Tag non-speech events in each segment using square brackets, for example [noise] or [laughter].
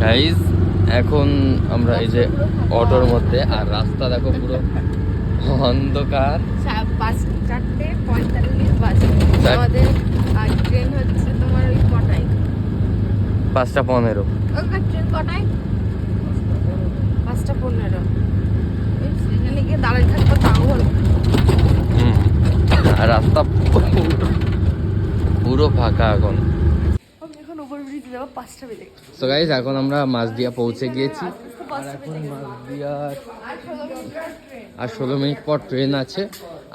Guys এখন আমরা এই যে অটোর মধ্যে আর রাস্তা দেখো পুরো অন্ধকার। পাঁচ চারটে পঁয়তাল্লিশ বাজে আমাদের ট্রেন হচ্ছে তোমার ওই কটায়? পাঁচটা পনেরো। ট্রেন কটায়? পাঁচটা পনেরো। সেখানে গিয়ে দাঁড়িয়ে থাকব তাও হলো আর রাস্তা পুরো- পুরো ফাঁকা এখন আমি এখন ওভার ব্রিজ যাব পাঁচটা বেজে তো গাইজ এখন আমরা মাঝদিয়া পৌঁছে গিয়েছি। আর এখন ষোলো আর ষোলো মিনিট পর ট্রেন আছে।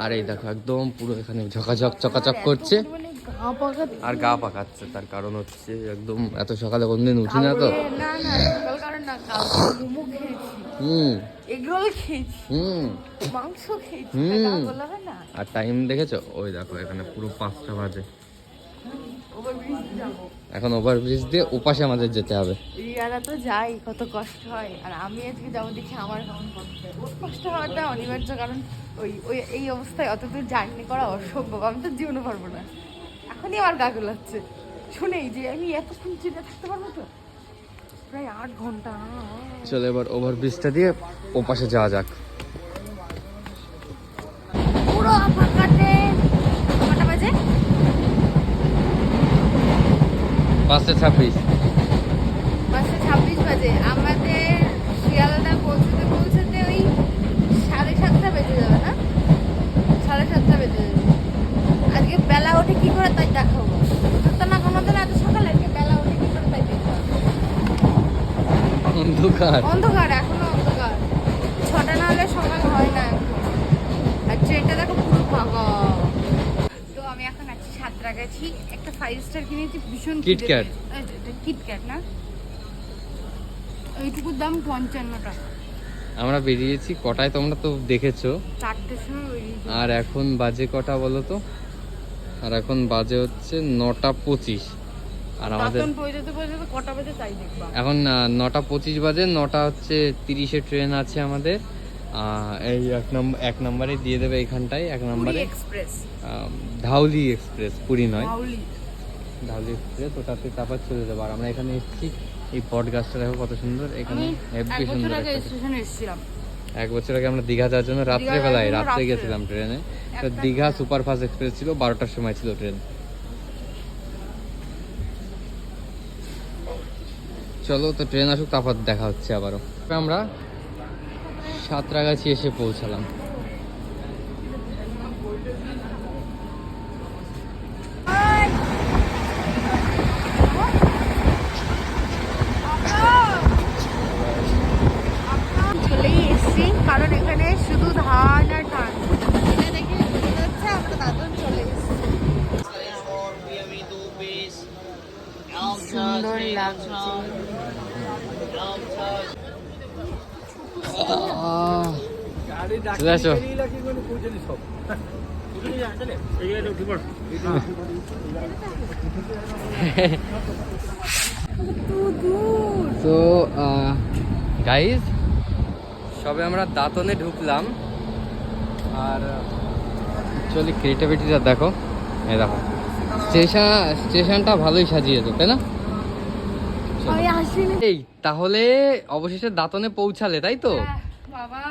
আর এই দেখো একদম পুরো এখানে ঝকাঝক চকাচক করছে। আর গা পাকাচ্ছে তার কারণ হচ্ছে একদম এত সকালে কোনদিন উঠি না তো। হুম। আর টাইম দেখেছ? ওই দেখো এখানে পুরো পাঁচটা বাজে। এখন ওভারব্রিজ দিয়ে ওপাশে আমাদের যেতে হবে। রিয়ারা তো যাই কত কষ্ট হয়। আর আমি আজকে যাব দেখি আমার কেমন কষ্ট হয় ওর কষ্ট হওয়াটা অনিবার্য কারণ ওই ওই এই অবস্থায় অত দূর জার্নি করা অসম্ভব। আমি তো জীবনে পারব না। এখনই আমার গা গোলাচ্ছে। শুনেই যে আমি এতক্ষণ চিনে থাকতে পারব তো? প্রায় আট ঘণ্টা। চলো এবার ওভারব্রিজটা দিয়ে ওপাশে যাওয়া যাক পুরো ফাঁকাতে কটা বাজে পাঁচটা ছাব্বিশ। পাঁচটা ছাব্বিশ বাজে। আমাদের শিয়ালদা পৌঁছতে পৌঁছতে ওই সাড়ে সাতটা বেজে যাবে না? সাড়ে সাতটা বেজে যাবে। আজকে বেলা ওঠে কি করে তাই দেখাবো? না না এত সকালে আজকে বেলা ওঠে কি করে তাই দেখব? অন্ধকার। অন্ধকার এখনও অন্ধকার। ছটা না হলে সকাল হয় না এখন। আর ট্রেনটা দেখো পুরো ফাঁকা। একটা ফাইভ স্টার কিনেছি ভীষণ কিটক্যাট। কিটক্যাট না? এইটুকুর দাম পঞ্চান্ন টাকা আমরা বেরিয়েছি কটায় তোমরা তো দেখেছ। আর এখন বাজে কটা বলো তো? আর এখন বাজে হচ্ছে নটা পঁচিশ। আর আমাদের এখন নটা পঁচিশ বাজে নটা হচ্ছে তিরিশে ট্রেন আছে আমাদের। এই এক নম্বর এক নম্বরে দিয়ে দেবে এখানটায় এক নম্বরে এক্সপ্রেস। ধাউলি এক্সপ্রেস পুরী নয়। ধাউলি। এক্সপ্রেস ওটাতে তারপর চলে যাব। আর আমরা এখানে এসেছি এই পট গাছটা দেখো কত সুন্দর এখানে বছর সুন্দর এক বছর আগে আমরা দীঘা যাওয়ার জন্য রাত্রে বেলায় রাত্রে। গেছিলাম ট্রেনে। তো দীঘা সুপার ফাস্ট এক্সপ্রেস ছিল বারোটার সময় ছিল ট্রেন। চলো তো ট্রেন আসুক তারপর দেখা হচ্ছে আবারও। আমরা সাঁতরাগাছি এসে পৌঁছালাম। কারণ এখানে শুধু ধান আর ধান। এটা দেখে আমরা দাদন চলে সুন্দর লাগছে। চলে আসো। তো গাইজ সবে আমরা দাঁতনে ঢুকলাম। আর অ্যাকচুয়ালি ক্রিয়েটিভিটিটা দেখো, এই দেখো। স্টেশন স্টেশনটা ভালোই সাজিয়েছে, তাই না? আসিনি। এই তাহলে অবশেষে দাঁতনে পৌঁছালে তাই তো? বাবা।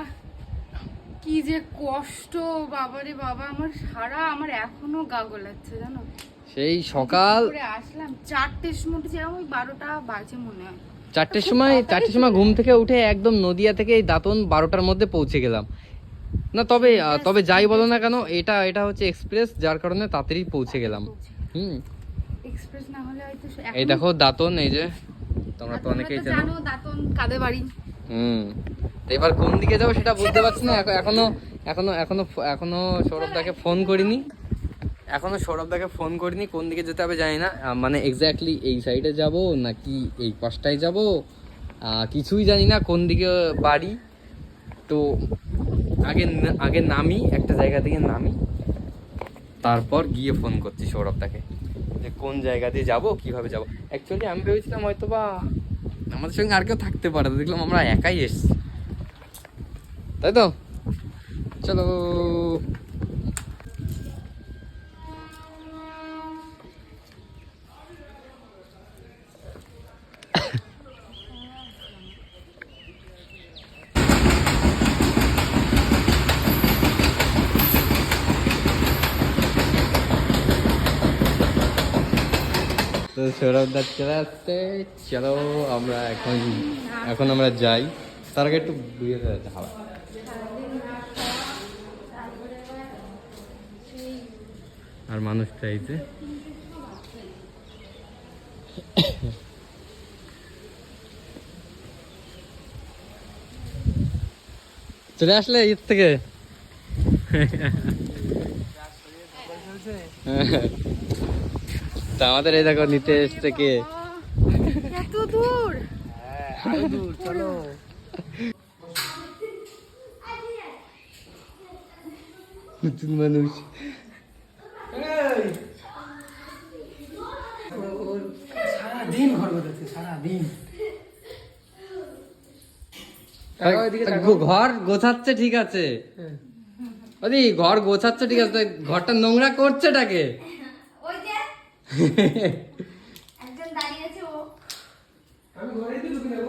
কি যে কষ্ট বাবারে বাবা আমার সারা আমার এখনও গা গোলাচ্ছে জানো? সেই সকাল আসলাম? চারটের সময় উঠেছিলাম ওই বারোটা বাজে মনে হয়। চারটের সময় চারটের সময় ঘুম থেকে উঠে একদম নদিয়া থেকে এই দাঁতন বারোটার মধ্যে পৌঁছে গেলাম। না তবে তবে যাই বলো না কেন এটা এটা হচ্ছে এক্সপ্রেস যার কারণে তাড়াতাড়ি পৌঁছে গেলাম। হুম। এক্সপ্রেস না হলে হয়তো এই দেখো দাঁতন এই যে তোমরা তো অনেকেই জানো। দাঁতন কাদের বাড়ি। হুম। তো এবার কোন দিকে যাব সেটা বুঝতে পারছি না। এখন- এখনও এখনও এখনও এখনও সৌরভদাকে ফোন করিনি। এখনও সৌরভদাকে ফোন করিনি। কোন দিকে যেতে হবে জানি না। মানে এক্স্যাক্টলি এই সাইডে যাব নাকি এই পাশটায় যাব? কিছুই জানি না কোন দিকে বাড়ি। তো আগে আগে নামি একটা জায়গা থেকে নামি। তারপর গিয়ে ফোন করছি সৌরভদাকে যে কোন জায়গা দিয়ে যাব, কীভাবে যাব। অ্যাকচুয়ালি আমি ভেবেছিলাম হয়তো বা আমাদের সঙ্গে আর কেউ থাকতে পারে দেখলাম আমরা একাই এসছি। তাই তো? চলো। সৌরভ দাস চলে আসছে চলো আমরা এখন এখন আমরা যাই। তার আগে একটু বুঝে হবে আর মানুষ চাইছে চলে আসলে ঈদ থেকে? তা [laughs] [laughs] আমাদের এই দেখো নিতে এসছে কে? এত দূর। চলো নতুন মানুষ। সারাদিন ঘর বেরোচ্ছে সারাদিন। ঘর গোছাচ্ছে ঠিক আছে। ওদি ঘর গোছাচ্ছে ঠিক আছে। ঘরটা নোংরা করছেটাকে ওই যে [laughs] একজন দাঁড়িয়ে আছে ও। আমি ঘরে দিয়ে ঢুকে নেব